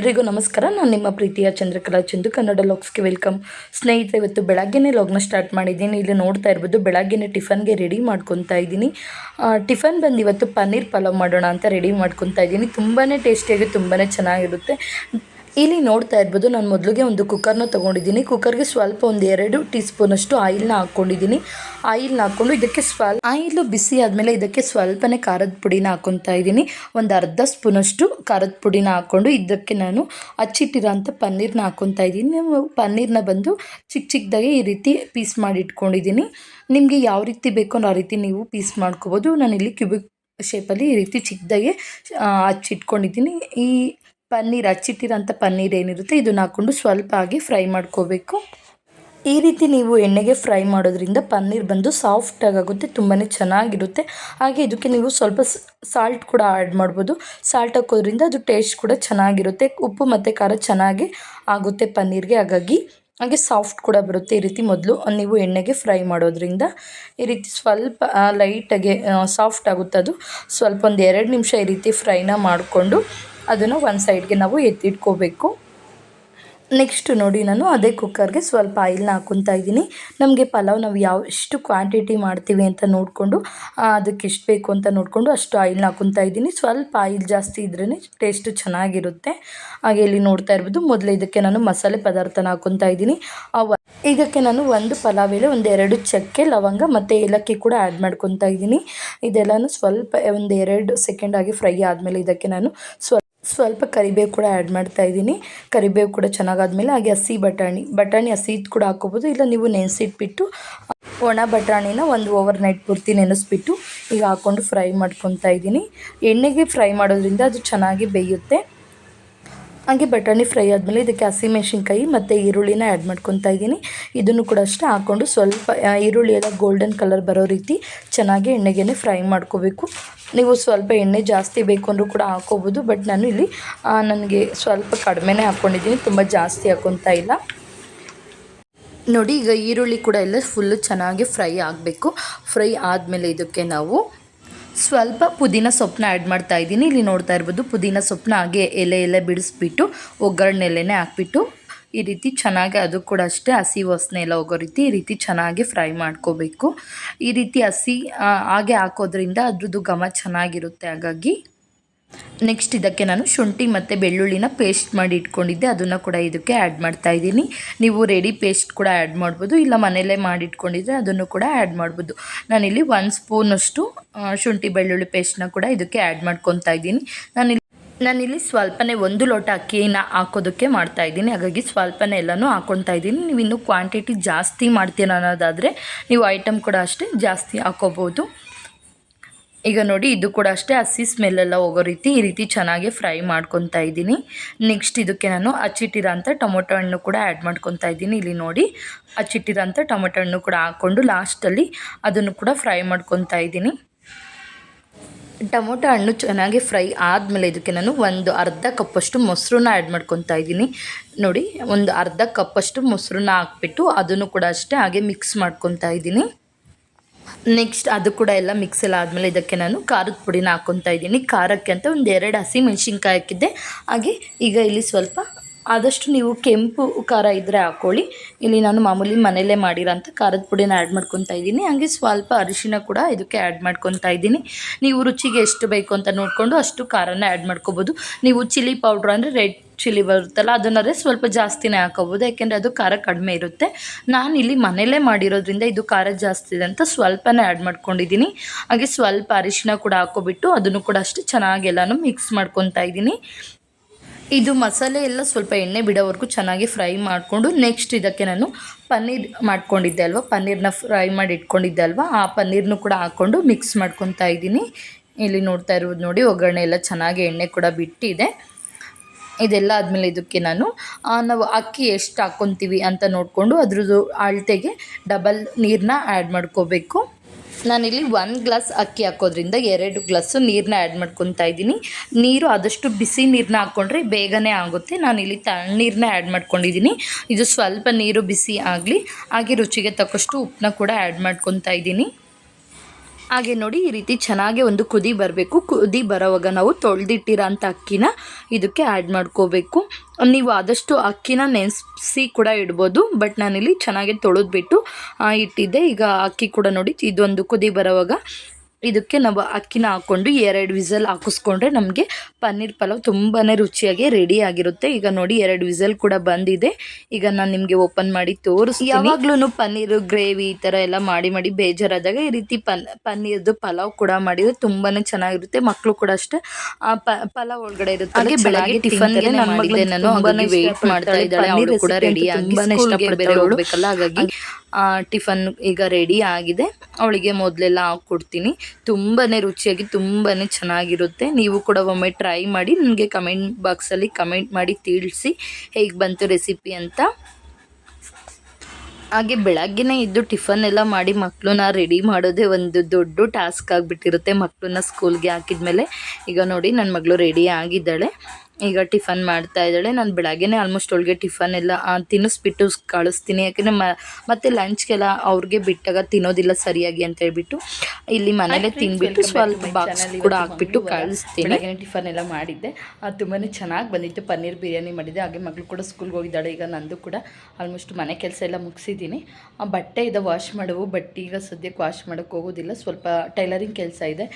ಎಲ್ರಿಗೂ ನಮಸ್ಕಾರ. ನಾನು ನಿಮ್ಮ ಪ್ರೀತಿಯ ಚಂದ್ರಕಲಾ ಚಂದು, ಕನ್ನಡ ಲಾಗ್ಸ್ಗೆ ವೆಲ್ಕಮ್. ಸ್ನೇಹಿತರೆ, ಇವತ್ತು ಬೆಳಗ್ಗೆನೇ ಲಾಗ್ನ ಸ್ಟಾರ್ಟ್ ಮಾಡಿದ್ದೀನಿ. ಇಲ್ಲಿ ನೋಡ್ತಾ ಇರ್ಬೋದು, ಬೆಳಗ್ಗೆನೇ ಟಿಫನ್ಗೆ ರೆಡಿ ಮಾಡ್ಕೊತಾ ಇದ್ದೀನಿ. ಟಿಫನ್ ಬಂದು ಇವತ್ತು ಪನ್ನೀರ್ ಪಲಾವ್ ಮಾಡೋಣ ಅಂತ ರೆಡಿ ಮಾಡ್ಕೊತಾ ಇದ್ದೀನಿ. ತುಂಬಾ ಟೇಸ್ಟಿಯಾಗಿ ತುಂಬಾ ಚೆನ್ನಾಗಿರುತ್ತೆ. ಇಲ್ಲಿ ನೋಡ್ತಾ ಇರ್ಬೋದು, ನಾನು ಮೊದಲಿಗೆ ಒಂದು ಕುಕ್ಕರ್ನ ತೊಗೊಂಡಿದ್ದೀನಿ. ಕುಕ್ಕರ್ಗೆ ಸ್ವಲ್ಪ ಒಂದು ಎರಡು ಟೀ ಸ್ಪೂನಷ್ಟು ಆಯಿಲ್ನ ಹಾಕ್ಕೊಂಡಿದ್ದೀನಿ ಆಯಿಲ್ನ ಹಾಕ್ಕೊಂಡು ಇದಕ್ಕೆ ಸ್ವಲ್ಪ ಆಯಿಲು ಬಿಸಿ ಆದಮೇಲೆ ಇದಕ್ಕೆ ಸ್ವಲ್ಪನೇ ಖಾರದ ಪುಡಿನ ಹಾಕ್ಕೊತಾ ಇದ್ದೀನಿ. ಒಂದು ಅರ್ಧ ಸ್ಪೂನಷ್ಟು ಖಾರದ ಪುಡಿನ ಹಾಕ್ಕೊಂಡು ಇದಕ್ಕೆ ನಾನು ಹಚ್ಚಿಟ್ಟಿರೋಂಥ ಪನ್ನೀರ್ನ ಹಾಕ್ಕೊತಾ ಇದ್ದೀನಿ. ಪನ್ನೀರ್ನ ಬಂದು ಚಿಕ್ಕ ಚಿಕ್ಕದಾಗಿ ಈ ರೀತಿ ಪೀಸ್ ಮಾಡಿ ಇಟ್ಕೊಂಡಿದ್ದೀನಿ ನಿಮಗೆ ಯಾವ ರೀತಿ ಬೇಕೋ ಆ ರೀತಿ ನೀವು ಪೀಸ್ ಮಾಡ್ಕೋಬೋದು. ನಾನಿಲ್ಲಿ ಕ್ಯೂಬಿಕ್ ಶೇಪಲ್ಲಿ ಈ ರೀತಿ ಚಿಕ್ಕದಾಗಿ ಹಚ್ಚಿಟ್ಕೊಂಡಿದ್ದೀನಿ ಈ ಪನ್ನೀರ್ ಹಚ್ಚಿಟ್ಟಿರೋಂಥ ಪನ್ನೀರ್ ಏನಿರುತ್ತೆ ಇದನ್ನ ಹಾಕ್ಕೊಂಡು ಸ್ವಲ್ಪ ಆಗಿ ಫ್ರೈ ಮಾಡ್ಕೋಬೇಕು. ಈ ರೀತಿ ನೀವು ಎಣ್ಣೆಗೆ ಫ್ರೈ ಮಾಡೋದ್ರಿಂದ ಪನ್ನೀರ್ ಬಂದು ಸಾಫ್ಟಾಗಿ ಆಗುತ್ತೆ ತುಂಬಾ ಚೆನ್ನಾಗಿರುತ್ತೆ. ಹಾಗೆ ಇದಕ್ಕೆ ನೀವು ಸ್ವಲ್ಪ ಸಾಲ್ಟ್ ಕೂಡ ಆ್ಯಡ್ ಮಾಡ್ಬೋದು. ಸಾಲ್ಟ್ ಹಾಕೋದ್ರಿಂದ ಅದು ಟೇಸ್ಟ್ ಕೂಡ ಚೆನ್ನಾಗಿರುತ್ತೆ. ಉಪ್ಪು ಮತ್ತು ಖಾರ ಚೆನ್ನಾಗಿ ಆಗುತ್ತೆ ಪನ್ನೀರ್ಗೆ, ಹಾಗಾಗಿ ಹಾಗೆ ಸಾಫ್ಟ್ ಕೂಡ ಬರುತ್ತೆ ಈ ರೀತಿ ಮೊದಲು. ನೀವು ಎಣ್ಣೆಗೆ ಫ್ರೈ ಮಾಡೋದ್ರಿಂದ ಈ ರೀತಿ ಸ್ವಲ್ಪ ಲೈಟಾಗಿ ಸಾಫ್ಟ್ ಆಗುತ್ತೆ ಅದು. ಸ್ವಲ್ಪ ಒಂದು ಎರಡು ನಿಮಿಷ ಈ ರೀತಿ ಫ್ರೈನ ಮಾಡಿಕೊಂಡು ಅದನ್ನು ಒಂದು ಸೈಡ್ಗೆ ನಾವು ಎತ್ತಿಟ್ಕೋಬೇಕು. ನೆಕ್ಸ್ಟ್ ನೋಡಿ ನಾನು ಅದೇ ಕುಕ್ಕರ್ಗೆ ಸ್ವಲ್ಪ ಆಯಿಲ್ನ ಹಾಕ್ಕೊತಾ ಇದ್ದೀನಿ. ನಮಗೆ ಪಲಾವ್ ನಾವು ಯಾವ ಎಷ್ಟು ಕ್ವಾಂಟಿಟಿ ಮಾಡ್ತೀವಿ ಅಂತ ನೋಡಿಕೊಂಡು ಅದಕ್ಕೆ ಎಷ್ಟು ಬೇಕು ಅಂತ ನೋಡಿಕೊಂಡು ಅಷ್ಟು ಆಯಿಲ್ನ ಹಾಕ್ಕೊತಾ ಇದ್ದೀನಿ. ಸ್ವಲ್ಪ ಆಯಿಲ್ ಜಾಸ್ತಿ ಇದ್ರೇ ಟೇಸ್ಟು ಚೆನ್ನಾಗಿರುತ್ತೆ. ಹಾಗೆ ಇಲ್ಲಿ ನೋಡ್ತಾ ಇರ್ಬೋದು, ಮೊದಲು ಇದಕ್ಕೆ ನಾನು ಮಸಾಲೆ ಪದಾರ್ಥನ ಹಾಕ್ಕೊತಾ ಇದ್ದೀನಿ. ಇದಕ್ಕೆ ನಾನು ಒಂದು ಪಲಾವ್ ಎಲೆ, ಒಂದು ಎರಡು ಚಕ್ಕೆ, ಲವಂಗ ಮತ್ತು ಏಲಕ್ಕಿ ಕೂಡ ಆ್ಯಡ್ ಮಾಡ್ಕೊತಾ ಇದ್ದೀನಿ. ಇದೆಲ್ಲನೂ ಸ್ವಲ್ಪ, ಒಂದು ಎರಡು ಸೆಕೆಂಡ್ ಆಗಿ ಫ್ರೈ ಆದಮೇಲೆ ಇದಕ್ಕೆ ನಾನು ಸ್ವಲ್ಪ ಸ್ವಲ್ಪ ಕರಿಬೇವು ಕೂಡ ಆ್ಯಡ್ ಮಾಡ್ತಾ ಇದ್ದೀನಿ. ಕರಿಬೇವು ಕೂಡ ಚೆನ್ನಾಗಾದ್ಮೇಲೆ ಹಾಗೆ ಹಸಿ ಬಟಾಣಿ ಬಟಾಣಿ ಹಸಿದು ಕೂಡ ಹಾಕೋಬೋದು ಇಲ್ಲ ನೀವು ನೆನೆಸಿಟ್ಬಿಟ್ಟು ಒಣ ಬಟಾಣಿನ ಒಂದು ಓವರ್ ನೈಟ್ ಪೂರ್ತಿ ನೆನೆಸ್ಬಿಟ್ಟು ಈಗ ಹಾಕ್ಕೊಂಡು ಫ್ರೈ ಮಾಡ್ಕೊತಾ ಇದ್ದೀನಿ. ಎಣ್ಣೆಗೆ ಫ್ರೈ ಮಾಡೋದ್ರಿಂದ ಅದು ಚೆನ್ನಾಗಿ ಬೇಯುತ್ತೆ. ಹಾಗೆ ಬಟಾಣಿ ಫ್ರೈ ಆದಮೇಲೆ ಇದಕ್ಕೆ ಹಸಿಮೆಣ್ಸಿನ್ಕಾಯಿ ಮತ್ತು ಈರುಳ್ಳಿನ ಆ್ಯಡ್ ಮಾಡ್ಕೊತಾ ಇದ್ದೀನಿ. ಇದನ್ನು ಕೂಡ ಅಷ್ಟೇ ಹಾಕ್ಕೊಂಡು ಸ್ವಲ್ಪ ಈರುಳ್ಳಿ ಎಲ್ಲ ಗೋಲ್ಡನ್ ಕಲರ್ ಬರೋ ರೀತಿ ಚೆನ್ನಾಗಿ ಎಣ್ಣೆಗೆ ಫ್ರೈ ಮಾಡ್ಕೋಬೇಕು. ನೀವು ಸ್ವಲ್ಪ ಎಣ್ಣೆ ಜಾಸ್ತಿ ಬೇಕು ಅಂದರೂ ಕೂಡ ಹಾಕೋಬೋದು ಬಟ್ ನಾನು ಇಲ್ಲಿ ನನಗೆ ಸ್ವಲ್ಪ ಕಡಿಮೆನೇ ಹಾಕ್ಕೊಂಡಿದ್ದೀನಿ, ತುಂಬ ಜಾಸ್ತಿ ಹಾಕ್ಕೊತಾ ಇಲ್ಲ. ನೋಡಿ, ಈಗ ಈರುಳ್ಳಿ ಕೂಡ ಎಲ್ಲ ಫುಲ್ಲು ಚೆನ್ನಾಗಿ ಫ್ರೈ ಆಗಬೇಕು. ಫ್ರೈ ಆದಮೇಲೆ ಇದಕ್ಕೆ ನಾವು ಸ್ವಲ್ಪ ಪುದೀನ ಸೊಪ್ಪನ್ನ ಆ್ಯಡ್ ಮಾಡ್ತಾ ಇದ್ದೀನಿ. ಇಲ್ಲಿ ನೋಡ್ತಾ ಇರ್ಬೋದು ಪುದೀನ ಸೊಪ್ಪನ್ನ ಹಾಗೆ ಎಲೆ ಎಲೆ ಬಿಡಿಸ್ಬಿಟ್ಟು ಒಗ್ಗರಣೆ ಎಲೆನೇ ಹಾಕ್ಬಿಟ್ಟು ಈ ರೀತಿ ಚೆನ್ನಾಗಿ ಅದು ಕೂಡ ಅಷ್ಟೇ ಹಸಿ ವಾಸನೆ ಎಲ್ಲ ಹೋಗೋ ರೀತಿ ಈ ರೀತಿ ಚೆನ್ನಾಗಿ ಫ್ರೈ ಮಾಡ್ಕೋಬೇಕು. ಈ ರೀತಿ ಹಸಿ ಹಾಗೆ ಹಾಕೋದ್ರಿಂದ ಅದ್ರದ್ದು ಘಮ ಚೆನ್ನಾಗಿರುತ್ತೆ ಹಾಗಾಗಿ. ನೆಕ್ಸ್ಟ್ ಇದಕ್ಕೆ ನಾನು ಶುಂಠಿ ಮತ್ತು ಬೆಳ್ಳುಳ್ಳಿನ ಪೇಸ್ಟ್ ಮಾಡಿ ಇಟ್ಕೊಂಡಿದ್ದೆ. ಅದನ್ನು ಕೂಡ ಇದಕ್ಕೆ ಆ್ಯಡ್ ಮಾಡ್ತಾ ಇದ್ದೀನಿ. ನೀವು ರೆಡಿ ಪೇಸ್ಟ್ ಕೂಡ ಆ್ಯಡ್ ಮಾಡ್ಬೋದು. ಇಲ್ಲ ಮನೆಯಲ್ಲೇ ಮಾಡಿ ಇಟ್ಕೊಂಡಿದ್ರೆ ಅದನ್ನು ಕೂಡ ಆ್ಯಡ್ ಮಾಡ್ಬೋದು. ನಾನಿಲ್ಲಿ ಒನ್ ಸ್ಪೂನಷ್ಟು ಶುಂಠಿ ಬೆಳ್ಳುಳ್ಳಿ ಪೇಸ್ಟ್ನ ಕೂಡ ಇದಕ್ಕೆ ಆ್ಯಡ್ ಮಾಡ್ಕೊತಾ ಇದ್ದೀನಿ. ನಾನಿಲ್ಲಿ ನಾನಿಲ್ಲಿ ಸ್ವಲ್ಪನೇ ಒಂದು ಲೋಟ ಅಕ್ಕಿನ ಹಾಕೋದಕ್ಕೆ ಮಾಡ್ತಾ ಇದ್ದೀನಿ. ಹಾಗಾಗಿ ಸ್ವಲ್ಪನೇ ಎಲ್ಲನೂ ಹಾಕ್ಕೊತಾ ಇದ್ದೀನಿ. ನೀವು ಇನ್ನೂ ಕ್ವಾಂಟಿಟಿ ಜಾಸ್ತಿ ಮಾಡ್ತೀನಿ ಅನ್ನೋದಾದರೆ ನೀವು ಐಟಮ್ ಕೂಡ ಅಷ್ಟೇ ಜಾಸ್ತಿ ಹಾಕೋಬೋದು. ಈಗ ನೋಡಿ, ಇದು ಕೂಡ ಅಷ್ಟೇ ಹಸಿ ಸ್ಮೆಲ್ಲೆಲ್ಲ ಹೋಗೋ ರೀತಿ ಈ ರೀತಿ ಚೆನ್ನಾಗಿ ಫ್ರೈ ಮಾಡ್ಕೊತಾ ಇದ್ದೀನಿ. ನೆಕ್ಸ್ಟ್ ಇದಕ್ಕೆ ನಾನು ಹಚ್ಚಿಟ್ಟಿರೋಂಥ ಟೊಮೊಟೊ ಹಣ್ಣು ಕೂಡ ಆ್ಯಡ್ ಮಾಡ್ಕೊತಾ ಇದ್ದೀನಿ. ಇಲ್ಲಿ ನೋಡಿ ಹಚ್ಚಿಟ್ಟಿರೋಂಥ ಟೊಮೊಟೊ ಹಣ್ಣು ಕೂಡ ಹಾಕ್ಕೊಂಡು ಲಾಸ್ಟಲ್ಲಿ ಅದನ್ನು ಕೂಡ ಫ್ರೈ ಮಾಡ್ಕೊತಾ ಇದ್ದೀನಿ. ಟೊಮೊಟೊ ಹಣ್ಣು ಚೆನ್ನಾಗಿ ಫ್ರೈ ಆದಮೇಲೆ ಇದಕ್ಕೆ ನಾನು ಒಂದು ಅರ್ಧ ಕಪ್ಪಷ್ಟು ಮೊಸರನ್ನ ಆ್ಯಡ್ ಮಾಡ್ಕೊತಾ ಇದ್ದೀನಿ. ನೋಡಿ, ಒಂದು ಅರ್ಧ ಕಪ್ಪಷ್ಟು ಮೊಸರನ್ನ ಹಾಕ್ಬಿಟ್ಟು ಅದನ್ನು ಕೂಡ ಅಷ್ಟೇ ಹಾಗೆ ಮಿಕ್ಸ್ ಮಾಡ್ಕೊತಾ ಇದ್ದೀನಿ. ನೆಕ್ಸ್ಟ್ ಅದು ಕೂಡ ಎಲ್ಲ ಮಿಕ್ಸ್ ಎಲ್ಲ ಆದಮೇಲೆ ಇದಕ್ಕೆ ನಾನು ಖಾರದ ಪುಡಿನ ಹಾಕೊತಾ ಇದ್ದೀನಿ. ಖಾರಕ್ಕೆ ಅಂತ ಒಂದು ಎರಡು ಹಸಿ ಮೆಣಸಿನ್ಕಾಯಿ ಹಾಕಿದ್ದೆ. ಹಾಗೆ ಈಗ ಇಲ್ಲಿ ಸ್ವಲ್ಪ ಆದಷ್ಟು ನೀವು ಕೆಂಪು ಖಾರ ಇದ್ದರೆ ಹಾಕ್ಕೊಳ್ಳಿ ಇಲ್ಲಿ ನಾನು ಮಾಮೂಲಿ ಮನೆಯಲ್ಲೇ ಮಾಡಿರೋಂಥ ಖಾರದ ಪುಡಿನ ಆ್ಯಡ್ ಮಾಡ್ಕೊತಾ ಇದ್ದೀನಿ. ಹಾಗೆ ಸ್ವಲ್ಪ ಅರಿಶಿನ ಕೂಡ ಇದಕ್ಕೆ ಆ್ಯಡ್ ಮಾಡ್ಕೊತಾ ಇದ್ದೀನಿ. ನೀವು ರುಚಿಗೆ ಎಷ್ಟು ಬೇಕು ಅಂತ ನೋಡಿಕೊಂಡು ಅಷ್ಟು ಖಾರನ ಆ್ಯಡ್ ಮಾಡ್ಕೋಬೋದು. ನೀವು ಚಿಲ್ಲಿ ಪೌಡ್ರ್ ಅಂದರೆ ರೆಡ್ ಚಿಲ್ಲಿ ಬರುತ್ತಲ್ಲ, ಅದನ್ನಾದರೆ ಸ್ವಲ್ಪ ಜಾಸ್ತಿನೇ ಹಾಕೋಬೋದು. ಯಾಕೆಂದರೆ ಅದು ಖಾರ ಕಡಿಮೆ ಇರುತ್ತೆ. ನಾನು ಇಲ್ಲಿ ಮನೆಯಲ್ಲೇ ಮಾಡಿರೋದ್ರಿಂದ ಇದು ಖಾರ ಜಾಸ್ತಿ ಇದೆ ಅಂತ ಸ್ವಲ್ಪನೇ ಆ್ಯಡ್ ಮಾಡ್ಕೊಂಡಿದ್ದೀನಿ. ಹಾಗೆ ಸ್ವಲ್ಪ ಅರಿಶಿನ ಕೂಡ ಹಾಕೋಬಿಟ್ಟು ಅದನ್ನು ಕೂಡ ಅಷ್ಟು ಚೆನ್ನಾಗಿ ಎಲ್ಲನೂ ಮಿಕ್ಸ್ ಮಾಡ್ಕೊತಾ ಇದ್ದೀನಿ. ಇದು ಮಸಾಲೆ ಎಲ್ಲ ಸ್ವಲ್ಪ ಎಣ್ಣೆ ಬಿಡೋವರೆಗೂ ಚೆನ್ನಾಗಿ ಫ್ರೈ ಮಾಡಿಕೊಂಡು ನೆಕ್ಸ್ಟ್ ಇದಕ್ಕೆ ನಾನು ಪನ್ನೀರ್ ಮಾಡ್ಕೊಂಡಿದ್ದೆ ಅಲ್ವಾ? ಪನ್ನೀರ್ನ ಫ್ರೈ ಮಾಡಿ ಇಟ್ಕೊಂಡಿದ್ದೆ ಅಲ್ವಾ? ಆ ಪನ್ನೀರ್ನು ಕೂಡ ಹಾಕ್ಕೊಂಡು ಮಿಕ್ಸ್ ಮಾಡ್ಕೊತಾ ಇದ್ದೀನಿ. ಇಲ್ಲಿ ನೋಡ್ತಾ ಇರೋದು ನೋಡಿ, ಒಗ್ಗರಣೆ ಎಲ್ಲ ಚೆನ್ನಾಗಿ ಎಣ್ಣೆ ಕೂಡ ಬಿಟ್ಟಿದೆ. ಇದೆಲ್ಲ ಆದಮೇಲೆ ಇದಕ್ಕೆ ನಾನು ನಾವು ಅಕ್ಕಿ ಎಷ್ಟು ಹಾಕ್ಕೊತೀವಿ ಅಂತ ನೋಡಿಕೊಂಡು ಅದ್ರದ್ದು ಅಳತೆಗೆ ಡಬಲ್ ನೀರನ್ನ ಆ್ಯಡ್ ಮಾಡ್ಕೋಬೇಕು. ನಾನಿಲ್ಲಿ ಒಂದು ಗ್ಲಾಸ್ ಅಕ್ಕಿ ಹಾಕೋದ್ರಿಂದ ಎರಡು ಗ್ಲಾಸು ನೀರನ್ನ ಆ್ಯಡ್ ಮಾಡ್ಕೊತಾ ಇದ್ದೀನಿ. ನೀರು ಆದಷ್ಟು ಬಿಸಿ ನೀರನ್ನ ಹಾಕ್ಕೊಂಡ್ರೆ ಬೇಗನೆ ಆಗುತ್ತೆ. ನಾನಿಲ್ಲಿ ತಣ್ಣೀರನ್ನ ಆ್ಯಡ್ ಮಾಡ್ಕೊಂಡಿದ್ದೀನಿ. ಇದು ಸ್ವಲ್ಪ ನೀರು ಬಿಸಿ ಆಗಲಿ, ಹಾಗೆ ರುಚಿಗೆ ತಕ್ಕಷ್ಟು ಉಪ್ಪನ್ನ ಕೂಡ ಆ್ಯಡ್ ಮಾಡ್ಕೊತಾ ಇದ್ದೀನಿ. ಹಾಗೆ ನೋಡಿ ಈ ರೀತಿ ಚೆನ್ನಾಗಿ ಒಂದು ಕುದಿ ಬರಬೇಕು. ಕುದಿ ಬರೋವಾಗ ನಾವು ತೊಳೆದಿಟ್ಟಿರೋ ಅಂಥ ಅಕ್ಕಿನ ಇದಕ್ಕೆ ಆ್ಯಡ್ ಮಾಡ್ಕೋಬೇಕು. ನೀವು ಆದಷ್ಟು ಅಕ್ಕಿನ ನೆನೆಸಿ ಕೂಡ ಇಡ್ಬೋದು ಬಟ್ ನಾನಿಲ್ಲಿ ಚೆನ್ನಾಗಿ ತೊಳೆದ್ಬಿಟ್ಟು ಇಟ್ಟಿದ್ದೆ. ಈಗ ಅಕ್ಕಿ ಕೂಡ ನೋಡಿ, ಇದೊಂದು ಕುದಿ ಬರೋವಾಗ ಇದಕ್ಕೆ ನಾವು ಅಕ್ಕಿನ ಹಾಕ್ಕೊಂಡು ಎರಡು ವಿಸಲ್ ಹಾಕಿಸ್ಕೊಂಡ್ರೆ ನಮಗೆ ಪನ್ನೀರ್ ಪಲಾವ್ ತುಂಬಾ ರುಚಿಯಾಗಿ ರೆಡಿ ಆಗಿರುತ್ತೆ. ಈಗ ನೋಡಿ ಎರಡು ವಿಸಲ್ ಕೂಡ ಬಂದಿದೆ. ಈಗ ನಾನು ನಿಮಗೆ ಓಪನ್ ಮಾಡಿ ತೋರಿಸಿ ಯಾವಾಗ್ಲೂ ಪನ್ನೀರು ಗ್ರೇವಿ ಈ ಥರ ಎಲ್ಲ ಮಾಡಿ ಮಾಡಿ ಬೇಜಾರಾದಾಗ ಈ ರೀತಿ ಪನ್ ಪನ್ನೀರ್ದು ಪಲಾವ್ ಕೂಡ ಮಾಡಿದ್ರೆ ತುಂಬಾ ಚೆನ್ನಾಗಿರುತ್ತೆ. ಮಕ್ಕಳು ಕೂಡ ಅಷ್ಟೇ ಆ ಪ- ಪಲಾವ್ ಒಳಗಡೆ ಇರುತ್ತೆ. ಹಾಗೆ ಬೆಳಗ್ಗೆ ಟಿಫನ್ ಮಾಡಿದ್ದೆ. ನಾನು ತುಂಬಾನೇ ವೇಟ್ ಮಾಡ್ತಾ ಇದ್ದಾಳೆ. ಅವಳು ಕೂಡ ರೆಡಿ ಆಗಿ ಇಷ್ಟ ಇಷ್ಟಪಡ್ತಾಳೆ ಹೋಗ್ಬೇಕಲ್ಲ ಹಾಗಾಗಿ ಟಿಫನ್ ಈಗ ರೆಡಿ ಆಗಿದೆ. ಅವಳಿಗೆ ಮೊದಲೆಲ್ಲ ಹಾಕ್ಕೊಡ್ತೀನಿ. ತುಂಬಾ ರುಚಿಯಾಗಿ ತುಂಬಾ ಚೆನ್ನಾಗಿರುತ್ತೆ. ನೀವು ಕೂಡ ಒಮ್ಮೆ ಟ್ರೈ ಮಾಡಿ ನನಗೆ ಕಮೆಂಟ್ ಬಾಕ್ಸಲ್ಲಿ ಕಮೆಂಟ್ ಮಾಡಿ ತಿಳಿಸಿ ಹೇಗೆ ಬಂತು ರೆಸಿಪಿ ಅಂತ. ಹಾಗೆ ಬೆಳಗ್ಗೆನೇ ಇದ್ದು ಟಿಫನ್ ಎಲ್ಲ ಮಾಡಿ ಮಕ್ಕಳನ್ನ ರೆಡಿ ಮಾಡೋದೇ ಒಂದು ದೊಡ್ಡ ಟಾಸ್ಕ್ ಆಗಿಬಿಟ್ಟಿರುತ್ತೆ ಮಕ್ಕಳನ್ನ ಸ್ಕೂಲ್ಗೆ ಹಾಕಿದ್ಮೇಲೆ. ಈಗ ನೋಡಿ ನನ್ನ ಮಗಳು ರೆಡಿ ಆಗಿದ್ದಾಳೆ. ಈಗ ಟಿಫನ್ ಮಾಡ್ತಾ ಇದ್ದಾಳೆ. ನಾನು ಬೆಳಗ್ಗೆನೇ ಆಲ್ಮೋಸ್ಟ್ ಅವಳಿಗೆ ಟಿಫನ್ ಎಲ್ಲ ತಿನ್ನಿಸ್ಬಿಟ್ಟು ಕಳಿಸ್ತೀನಿ. ಯಾಕೆಂದರೆ ಮ ಮತ್ತು ಲಂಚ್ಗೆಲ್ಲ ಅವ್ರಿಗೆ ಬಿಟ್ಟಾಗ ತಿನ್ನೋದಿಲ್ಲ ಸರಿಯಾಗಿ ಅಂತ ಹೇಳ್ಬಿಟ್ಟು ಇಲ್ಲಿ ಮನೇಲೆ ತಿನ್ಬಿಟ್ಟು ಸ್ವಲ್ಪ ಬಾಕ್ಸ್ ಕೂಡ ಹಾಕ್ಬಿಟ್ಟು ಕಳಿಸ್ತೀನಿ. ಬೆಳಗ್ಗೆ ಟಿಫನ್ ಎಲ್ಲ ಮಾಡಿದ್ದೆ. ತುಂಬಾ ಚೆನ್ನಾಗಿ ಬಂದಿತ್ತು. ಪನ್ನೀರ್ ಬಿರಿಯಾನಿ ಮಾಡಿದ್ದೆ. ಹಾಗೆ ಮಗಳು ಕೂಡ ಸ್ಕೂಲ್ಗೆ ಹೋಗಿದ್ದಾಳೆ. ಈಗ ನಂದು ಕೂಡ ಆಲ್ಮೋಸ್ಟ್ ಮನೆ ಕೆಲಸ ಎಲ್ಲ ಮುಗಿಸಿದ್ದೀನಿ. ಆ ಬಟ್ಟೆ ಇದೆ ವಾಶ್ ಮಾಡುವು. ಬಟ್ ಈಗ ಸದ್ಯಕ್ಕೆ ವಾಶ್ ಮಾಡೋಕ್ಕೆ ಹೋಗೋದಿಲ್ಲ. ಸ್ವಲ್ಪ ಟೈಲರಿಂಗ್ ಕೆಲಸ ಇದೆ.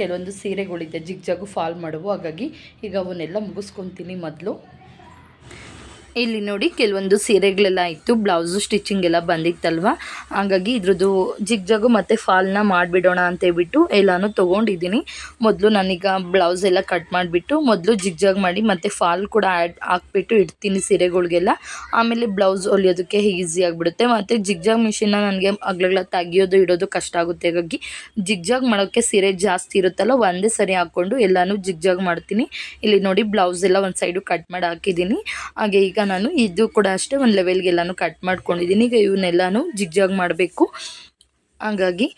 ಕೆಲವೊಂದು ಸೀರೆಗಳಿದೆ ಜಿಗ್ ಜಾಗು ಫಾಲ್ ಮಾಡುವು. ಹಾಗಾಗಿ ಈಗ ಅವನ್ನೆಲ್ಲ ಮುಗಿಸ್ಕೊತೀನಿ ಮೊದಲು. ಇಲ್ಲಿ ನೋಡಿ ಕೆಲವೊಂದು ಸೀರೆಗಳೆಲ್ಲ ಇತ್ತು ಬ್ಲೌಸು ಸ್ಟಿಚಿಂಗ್ ಎಲ್ಲ ಬಂದಿತ್ತಲ್ವ? ಹಾಗಾಗಿ ಇದ್ರದ್ದು ಜಿಗ್ಜಾಗು ಮತ್ತು ಫಾಲ್ನ ಮಾಡಿಬಿಡೋಣ ಅಂತ ಹೇಳ್ಬಿಟ್ಟು ಎಲ್ಲಾನು ತೊಗೊಂಡಿದ್ದೀನಿ. ಮೊದಲು ನಾನೀಗ ಬ್ಲೌಸ್ ಎಲ್ಲ ಕಟ್ ಮಾಡಿಬಿಟ್ಟು ಮೊದಲು ಜಿಗ್ಜಾಗ್ ಮಾಡಿ ಮತ್ತು ಫಾಲ್ ಕೂಡ ಆ್ಯಡ್ ಹಾಕ್ಬಿಟ್ಟು ಇಡ್ತೀನಿ ಸೀರೆಗಳಿಗೆಲ್ಲ. ಆಮೇಲೆ ಬ್ಲೌಸ್ ಹೊಲಿಯೋದಕ್ಕೆ ಈಸಿ ಆಗಿಬಿಡುತ್ತೆ. ಮತ್ತು ಜಿಗ್ಜಾಗ್ ಮಿಷಿನ್ನ ನನಗೆ ಅಗ್ಲಗಳ ತೆಗಿಯೋದು, ಇಡೋದು ಕಷ್ಟ ಆಗುತ್ತೆ. ಹಾಗಾಗಿ ಜಿಗ್ಜಾಗ್ ಮಾಡೋಕ್ಕೆ ಸೀರೆ ಜಾಸ್ತಿ ಇರುತ್ತಲ್ಲ, ಒಂದೇ ಸರಿ ಹಾಕ್ಕೊಂಡು ಎಲ್ಲನೂ ಜಿಗ್ಜಾಗ್ ಮಾಡ್ತೀನಿ. ಇಲ್ಲಿ ನೋಡಿ ಬ್ಲೌಸ್ ಎಲ್ಲ ಒಂದು ಸೈಡು ಕಟ್ ಮಾಡಿ ಹಾಕಿದ್ದೀನಿ. ಹಾಗೆ ಈಗ ನಾನು ಇದು ಕೂಡ ಅಷ್ಟೇ ಒಂದು ಲೆವೆಲ್ಗೆಲ್ಲಾನು ಕಟ್ ಮಾಡ್ಕೊಂಡಿದ್ದೀನಿ. ಈಗ ಇವನ್ನೆಲ್ಲಾನು ಜಿಗ್ಜಾಗ್ ಮಾಡಬೇಕು. ಹಾಗಾಗಿ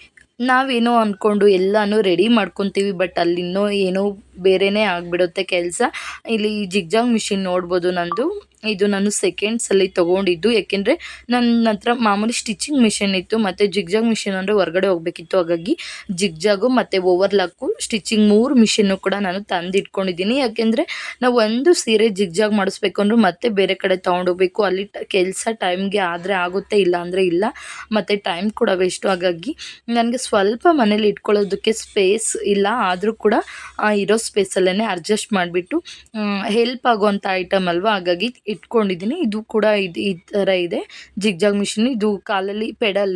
ನಾವೇನೋ ಅಂದ್ಕೊಂಡು ಎಲ್ಲನೂ ರೆಡಿ ಮಾಡ್ಕೊತೀವಿ ಬಟ್ ಅಲ್ಲಿ ಇನ್ನೂ ಏನೋ ಬೇರೆಯೇ ಆಗಿಬಿಡುತ್ತೆ ಕೆಲಸ. ಇಲ್ಲಿ ಜಿಗ್ಜಾಗ್ ಮಿಷಿನ್ ನೋಡ್ಬೋದು ನಂದು. ಇದು ನಾನು ಸೆಕೆಂಡ್ಸಲ್ಲಿ ತೊಗೊಂಡಿದ್ದು. ಯಾಕೆಂದರೆ ನನ್ನ ಹತ್ರ ಮಾಮೂಲಿ ಸ್ಟಿಚಿಂಗ್ ಮಿಷಿನ್ ಇತ್ತು, ಮತ್ತು ಜಿಗ್ಜಾಗ್ ಮಿಷಿನ್ ಅಂದರೆ ಹೊರಗಡೆ ಹೋಗಬೇಕಿತ್ತು. ಹಾಗಾಗಿ ಜಿಗ್ಜಾಗು ಮತ್ತು ಓವರ್ಲಾಕು ಸ್ಟಿಚಿಂಗ್ ಮೂರು ಮಿಷಿನ್ನು ಕೂಡ ನಾನು ತಂದು ಇಟ್ಕೊಂಡಿದ್ದೀನಿ ಯಾಕೆಂದರೆ ನಾವು ಒಂದು ಸೀರೆ ಜಿಗ್ಜಾಗ್ ಮಾಡಿಸ್ಬೇಕು ಅಂದ್ರೂ ಮತ್ತೆ ಬೇರೆ ಕಡೆ ತೊಗೊಂಡೋಗ್ಬೇಕು. ಅಲ್ಲಿ ಕೆಲಸ ಟೈಮ್ಗೆ ಆದರೆ ಆಗುತ್ತೆ ಇಲ್ಲ ಅಂದರೆ ಇಲ್ಲ. ಮತ್ತು ಟೈಮ್ ಕೂಡ ವೇಸ್ಟು ಹಾಗಾಗಿ ನನಗೆ ಸ್ವಲ್ಪ ಮನೇಲಿ ಇಟ್ಕೊಳ್ಳೋದಕ್ಕೆ ಸ್ಪೇಸ್ ಇಲ್ಲ. ಆದರೂ ಕೂಡ ಇರೋ ಸ್ಪೇಸಲ್ಲೇ ಅಡ್ಜಸ್ಟ್ ಮಾಡಿಬಿಟ್ಟು ಹೆಲ್ಪ್ ಆಗುವಂಥ ಐಟಮ್ ಅಲ್ವಾ? ಹಾಗಾಗಿ ಇಟ್ಕೊಂಡಿದ್ದೀನಿ. ಇದು ಕೂಡ ಇದು ಈ ಥರ ಇದೆ. ಜಿಗ್ಜಾಗ್ ಮಿಷಿನ್ ಇದು ಕಾಲಲ್ಲಿ ಪೆಡಲ್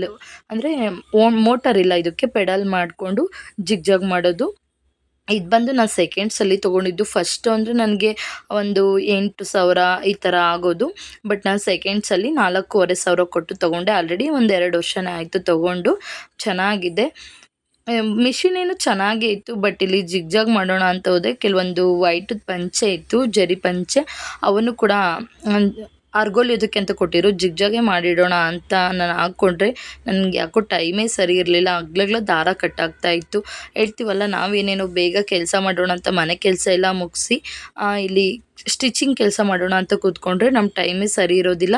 ಅಂದರೆ ಓನ್ ಮೋಟರ್ ಇಲ್ಲ ಇದಕ್ಕೆ ಪೆಡಲ್ ಮಾಡಿಕೊಂಡು ಜಿಗ್ಜಾಗ್ ಮಾಡೋದು. ಇದು ಬಂದು ನಾನು ಸೆಕೆಂಡ್ಸಲ್ಲಿ ತೊಗೊಂಡಿದ್ದು. ಫಸ್ಟ್ ಅಂದರೆ ನನಗೆ ಒಂದು ಎಂಟು ಸಾವಿರ ಈ ಥರ ಆಗೋದು. ಬಟ್ ನಾನು ಸೆಕೆಂಡ್ಸಲ್ಲಿ ನಾಲ್ಕೂವರೆ ಸಾವಿರ ಕೊಟ್ಟು ತೊಗೊಂಡೆ. ಆಲ್ರೆಡಿ ಒಂದು ಎರಡು ವರ್ಷನೇ ಆಯಿತು ತೊಗೊಂಡು. ಚೆನ್ನಾಗಿದೆ. ಮಿಷಿನ್ ಏನು ಚೆನ್ನಾಗೇ ಇತ್ತು, ಬಟ್ ಇಲ್ಲಿ ಜಿಗ್ಜಾಗ್ ಮಾಡೋಣ ಅಂತ ಹೋದೆ. ಕೆಲವೊಂದು ವೈಟ್ ಪಂಚೆ ಇತ್ತು, ಜರಿ ಪಂಚೆ. ಅವನ್ನು ಕೂಡ ಅರ್ಗೋಲಿಯೋದಕ್ಕೆ ಅಂತ ಕೊಟ್ಟಿರು. ಜಿಗ್ಜಾಗೆ ಮಾಡಿಡೋಣ ಅಂತ ನಾನು ಹಾಕ್ಕೊಂಡ್ರೆ ನನಗೆ ಯಾಕೋ ಟೈಮೇ ಸರಿ ಇರಲಿಲ್ಲ. ಅಗ್ಲಗ್ಲ ದಾರ ಕಟ್ಟಾಗ್ತಾ ಇತ್ತು. ಹೇಳ್ತೀವಲ್ಲ, ನಾವೇನೇನೋ ಬೇಗ ಕೆಲಸ ಮಾಡೋಣ ಅಂತ, ಮನೆ ಕೆಲಸ ಎಲ್ಲ ಮುಗಿಸಿ ಇಲ್ಲಿ ಸ್ಟಿಚಿಂಗ್ ಕೆಲಸ ಮಾಡೋಣ ಅಂತ ಕೂತ್ಕೊಂಡ್ರೆ ನಮ್ಮ ಟೈಮೇ ಸರಿ ಇರೋದಿಲ್ಲ.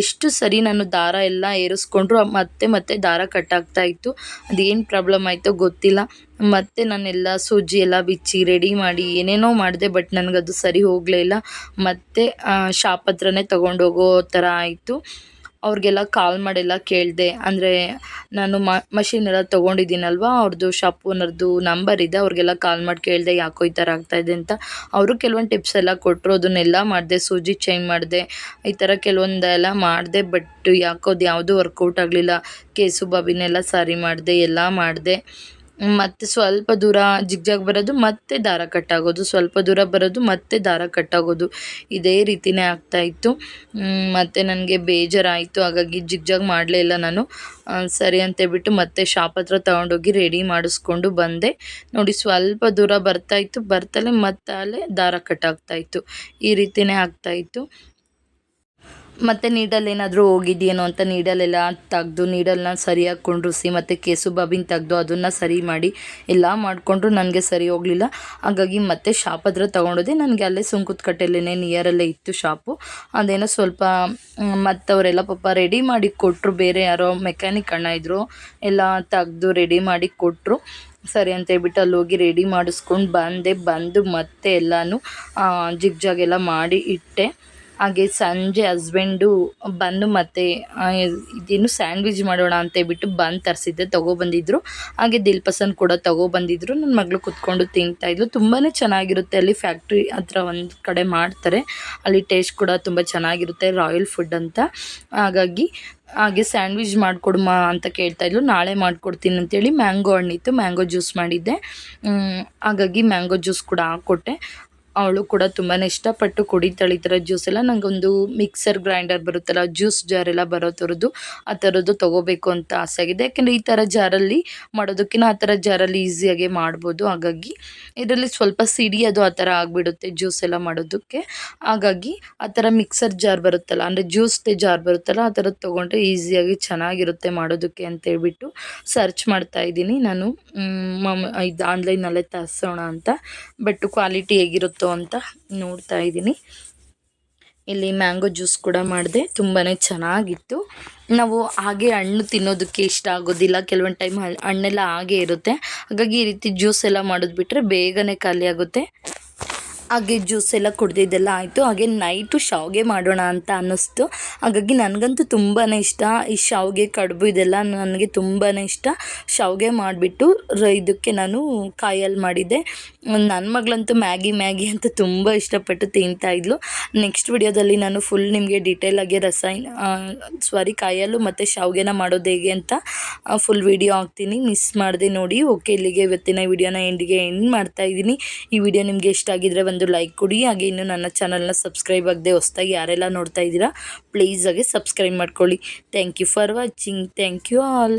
ಎಷ್ಟು ಸರಿ ನಾನು ದಾರ ಎಲ್ಲ ಏರಿಸ್ಕೊಂಡ್ರು, ಮತ್ತೆ ಮತ್ತೆ ದಾರ ಕಟ್ಟಾಗ್ತಾ ಇತ್ತು. ಅದೇನು ಪ್ರಾಬ್ಲಮ್ ಆಯಿತೋ ಗೊತ್ತಿಲ್ಲ. ಮತ್ತೆ ನಾನೆಲ್ಲ ಸೂಜಿ ಎಲ್ಲ ಬಿಚ್ಚಿ ರೆಡಿ ಮಾಡಿ ಏನೇನೋ ಮಾಡಿದೆ ಬಟ್ ನನಗದು ಸರಿ ಹೋಗಲೇ ಇಲ್ಲ. ಮತ್ತೆ ಶಾಪ್ ಹತ್ರನೇ ತೊಗೊಂಡೋಗೋ ಥರ ಆಯಿತು. ಅವ್ರಿಗೆಲ್ಲ ಕಾಲ್ ಮಾಡೆಲ್ಲ ಕೇಳಿದೆ. ಅಂದರೆ ನಾನು ಮಷಿನ್ ಎಲ್ಲ ತೊಗೊಂಡಿದ್ದೀನಲ್ವ ಅವ್ರದ್ದು ಶಾಪ್ ಓನರ್ದು ನಂಬರ್ ಇದೆ, ಅವ್ರಿಗೆಲ್ಲ ಕಾಲ್ ಮಾಡಿ ಕೇಳಿದೆ ಯಾಕೋ ಈ ಥರ ಆಗ್ತಾಯಿದೆ ಅಂತ. ಅವರು ಕೆಲವೊಂದು ಟಿಪ್ಸ್ ಎಲ್ಲ ಕೊಟ್ಟರು ಅದನ್ನೆಲ್ಲ ಮಾಡಿದೆ, ಸೂಜಿ ಚೇಂಜ್ ಮಾಡಿದೆ. ಈ ಥರ ಕೆಲವೊಂದೆಲ್ಲ ಮಾಡಿದೆ ಬಟ್ ಯಾಕೋ ಅದು ಯಾವುದೂ ವರ್ಕೌಟ್ ಆಗಲಿಲ್ಲ. ಕೇಸು, ಬಾಬಿನೆಲ್ಲ ಸರಿ ಮಾಡಿದೆ, ಎಲ್ಲ ಮಾಡಿದೆ. ಮತ್ತು ಸ್ವಲ್ಪ ದೂರ ಜಿಗ್ಜಾಗ್ ಬರೋದು, ಮತ್ತೆ ದಾರ ಕಟ್ಟಾಗೋದು, ಸ್ವಲ್ಪ ದೂರ ಬರೋದು, ಮತ್ತೆ ದಾರ ಕಟ್ಟಾಗೋದು. ಇದೇ ರೀತಿಯೇ ಆಗ್ತಾಯಿತ್ತು ಮತ್ತೆ ನನಗೆ ಬೇಜಾರಾಯಿತು. ಹಾಗಾಗಿ ಜಿಗ್ಜಾಗ್ ಮಾಡಲೇ ಇಲ್ಲ ನಾನು. ಸರಿ ಸರಿ ಅಂತೇಳ್ಬಿಟ್ಟು ಮತ್ತೆ ಶಾಪ್ ಹತ್ರ ತಗೊಂಡೋಗಿ ರೆಡಿ ಮಾಡಿಸ್ಕೊಂಡು ಬಂದೆ. ನೋಡಿ, ಸ್ವಲ್ಪ ದೂರ ಬರ್ತಾಯಿತ್ತು ಬರ್ತಲೇ ಮತ್ತೆ ಅಲ್ಲೇ ದಾರ ಕಟ್ಟಾಗ್ತಾಯಿತ್ತು ಈ ರೀತಿಯೇ ಆಗ್ತಾಯಿತ್ತು ಮತ್ತು ನೀಡಲ್ ಏನಾದರೂ ಹೋಗಿದ್ಯೇನೋ ಅಂತ ನೀಡಲೆಲ್ಲ ತೆಗ್ದು, ನೀಡಲ್ನ ಸರಿಯಾಗಿ ಕುಂಡ್ರಿಸಿ ಮತ್ತು ಕೇಸು ಬಾಬಿನ ತೆಗ್ದು ಅದನ್ನು ಸರಿ ಮಾಡಿ ಎಲ್ಲ ಮಾಡಿಕೊಂಡ್ರು ನನಗೆ ಸರಿ ಹೋಗಲಿಲ್ಲ. ಹಾಗಾಗಿ ಮತ್ತೆ ಶಾಪ್ ಹತ್ರ ತೊಗೊಂಡೋದೆ ನನಗೆ ಅಲ್ಲೇ ಸುಂಕುತ್ಕಟ್ಟೆಲ್ಲೇ ನಿಯರಲ್ಲೇ ಇತ್ತು ಶಾಪು. ಅದೇನೋ ಸ್ವಲ್ಪ ಮತ್ತು ಅವರೆಲ್ಲ ಪಾಪ ರೆಡಿ ಮಾಡಿ ಕೊಟ್ಟರು ಬೇರೆ ಯಾರೋ ಮೆಕ್ಯಾನಿಕ್ ಅಣ್ಣ ಇದ್ದರು ಎಲ್ಲ ತೆಗ್ದು ರೆಡಿ ಮಾಡಿ ಕೊಟ್ಟರು ಸರಿ ಅಂತ ಹೇಳ್ಬಿಟ್ಟು ಅಲ್ಲಿ ಹೋಗಿ ರೆಡಿ ಮಾಡಿಸ್ಕೊಂಡು ಬಂದೆ, ಬಂದು ಮತ್ತೆ ಎಲ್ಲನೂ ಜಿಗ್ ಜಾಗೆಲ್ಲ ಮಾಡಿ ಇಟ್ಟೆ. ಹಾಗೆ ಸಂಜೆ ಹಸ್ಬೆಂಡು ಬನ್ನು ಮತ್ತೆ ಇದೇನು ಸ್ಯಾಂಡ್ವಿಚ್ ಮಾಡೋಣ ಅಂತ ಹೇಳ್ಬಿಟ್ಟು ಬನ್ ತರಿಸಿದ್ದೆ ತೊಗೊಬಂದಿದ್ರು ಹಾಗೆ ದಿಲ್ಪಸನ್ ಕೂಡ ತೊಗೊಬಂದಿದ್ರು ನನ್ನ ಮಗಳು ಕುತ್ಕೊಂಡು ತಿಂತಾಯಿದ್ಲು ತುಂಬಾ ಚೆನ್ನಾಗಿರುತ್ತೆ. ಅಲ್ಲಿ ಫ್ಯಾಕ್ಟ್ರಿ ಹತ್ರ ಒಂದು ಕಡೆ ಮಾಡ್ತಾರೆ. ಅಲ್ಲಿ ಟೇಸ್ಟ್ ಕೂಡ ತುಂಬ ಚೆನ್ನಾಗಿರುತ್ತೆ, ರಾಯಲ್ ಫುಡ್ ಅಂತ. ಹಾಗಾಗಿ ಹಾಗೆ ಸ್ಯಾಂಡ್ವಿಚ್ ಮಾಡಿಕೊಡಮ್ಮ ಅಂತ ಕೇಳ್ತಾಯಿದ್ಲು ನಾಳೆ ಮಾಡಿಕೊಡ್ತೀನಿ ಅಂತೇಳಿ ಮ್ಯಾಂಗೋ ಹಣ್ಣಿತ್ತು. ಮ್ಯಾಂಗೋ ಜ್ಯೂಸ್ ಮಾಡಿದ್ದೆ. ಹಾಗಾಗಿ ಮ್ಯಾಂಗೋ ಜ್ಯೂಸ್ ಕೂಡ ಹಾಕ್ಕೊಟ್ಟೆ. ಅವಳು ಕೂಡ ತುಂಬಾ ಇಷ್ಟಪಟ್ಟು ಕುಡಿತಾಳೆ ಈ ಥರ ಜ್ಯೂಸ್ ಎಲ್ಲ. ನನಗೊಂದು ಮಿಕ್ಸರ್ ಗ್ರೈಂಡರ್ ಬರುತ್ತಲ್ಲ, ಜ್ಯೂಸ್ ಜಾರ್ ಎಲ್ಲ ಬರೋ ಥರದ್ದು, ಆ ಥರದ್ದು ತೊಗೋಬೇಕು ಅಂತ ಆಸೆ ಆಗಿದೆ. ಯಾಕೆಂದರೆ ಈ ಥರ ಜಾರಲ್ಲಿ ಮಾಡೋದಕ್ಕಿಂತ ಆ ಥರ ಜಾರಲ್ಲಿ ಈಸಿಯಾಗಿ ಮಾಡ್ಬೋದು. ಹಾಗಾಗಿ ಇದರಲ್ಲಿ ಸ್ವಲ್ಪ ಸಿಡಿ ಅದು ಆ ಥರ ಆಗಿಬಿಡುತ್ತೆ ಜ್ಯೂಸ್ ಎಲ್ಲ ಮಾಡೋದಕ್ಕೆ. ಹಾಗಾಗಿ ಆ ಥರ ಮಿಕ್ಸರ್ ಜಾರ್ ಬರುತ್ತಲ್ಲ, ಅಂದರೆ ಜ್ಯೂಸ್ದೆ ಜಾರ್ ಬರುತ್ತಲ್ಲ, ಆ ಥರದ್ದು ತೊಗೊಂಡ್ರೆ ಈಸಿಯಾಗಿ ಚೆನ್ನಾಗಿರುತ್ತೆ ಮಾಡೋದಕ್ಕೆ ಅಂತೇಳ್ಬಿಟ್ಟು ಸರ್ಚ್ ಮಾಡ್ತಾ ಇದ್ದೀನಿ. ನಾನು ಇದು ಆನ್ಲೈನಲ್ಲೇ ತರಿಸೋಣ ಅಂತ. ಬಟ್ ಕ್ವಾಲಿಟಿ ಹೇಗಿರುತ್ತೋ ಅಂತ ನೋಡ್ತಾ ಇದ್ದೀನಿ. ಇಲ್ಲಿ ಮ್ಯಾಂಗೋ ಜ್ಯೂಸ್ ಕೂಡ ಮಾಡಿದೆ. ತುಂಬಾ ಚೆನ್ನಾಗಿತ್ತು. ನಾವು ಹಾಗೆ ಹಣ್ಣು ತಿನ್ನೋದಕ್ಕೆ ಇಷ್ಟ ಆಗೋದಿಲ್ಲ. ಕೆಲವೊಂದು ಟೈಮ್ ಹಣ್ಣೆಲ್ಲ ಹಾಗೆ ಇರುತ್ತೆ. ಹಾಗಾಗಿ ಈ ರೀತಿ ಜ್ಯೂಸ್ ಎಲ್ಲ ಮಾಡೋದು ಬಿಟ್ಟರೆ ಬೇಗನೆ ಖಾಲಿ ಆಗುತ್ತೆ. ಹಾಗೆ ಜ್ಯೂಸ್ ಎಲ್ಲ ಕುಡ್ದಿದ್ದೆಲ್ಲ ಆಯಿತು. ಹಾಗೆ ನೈಟು ಶಾವಿಗೆ ಮಾಡೋಣ ಅಂತ ಅನ್ನಿಸ್ತು. ಹಾಗಾಗಿ ನನಗಂತೂ ತುಂಬಾ ಇಷ್ಟ. ಈ ಶಾವಿಗೆ, ಕಡುಬು ಇದೆಲ್ಲ ನನಗೆ ತುಂಬಾ ಇಷ್ಟ. ಶಾವಿಗೆ ಮಾಡಿಬಿಟ್ಟು ಇದಕ್ಕೆ ನಾನು ಕಾಯಲ್ಲಿ ಮಾಡಿದ್ದೆ. ನನ್ನ ಮಗಳಂತೂ ಮ್ಯಾಗಿ ಮ್ಯಾಗಿ ಅಂತ ತುಂಬ ಇಷ್ಟಪಟ್ಟು ತಿಂತಾ ಇದ್ಲು. ನೆಕ್ಸ್ಟ್ ವಿಡಿಯೋದಲ್ಲಿ ನಾನು ಫುಲ್ ನಿಮಗೆ ಡೀಟೇಲಾಗಿ ರಸಾಯನ ಸಾರಿ ಕಾಯಲು ಮತ್ತು ಶಾವಿಗೆನ ಮಾಡೋದು ಹೇಗೆ ಅಂತ ಫುಲ್ ವಿಡಿಯೋ ಹಾಕ್ತೀನಿ. ಮಿಸ್ ಮಾಡಿದೆ ನೋಡಿ. ಓಕೆ ಇಲ್ಲಿಗೆ ಇವತ್ತಿನ ವಿಡಿಯೋನ ಎಂಡಿಗೆ ಎಂಡ್ ಮಾಡ್ತಾ ಇದ್ದೀನಿ. ಈ ವಿಡಿಯೋ ನಿಮಗೆ ಇಷ್ಟ ಆಗಿದ್ರೆ ಒಂದು ಲೈಕ್ ಕೊಡಿ. ಹಾಗೆ ಇನ್ನು ನನ್ನ ಚಾನಲ್ನ ಸಬ್ಸ್ಕ್ರೈಬ್ ಆಗದೆ ಹೊಸ್ದಾಗಿ ಯಾರೆಲ್ಲ ನೋಡ್ತಾ ಇದ್ದೀರಾ ಪ್ಲೀಸ್ ಆಗಿ ಸಬ್ಸ್ಕ್ರೈಬ್ ಮಾಡ್ಕೊಳ್ಳಿ. Thank you for watching thank you all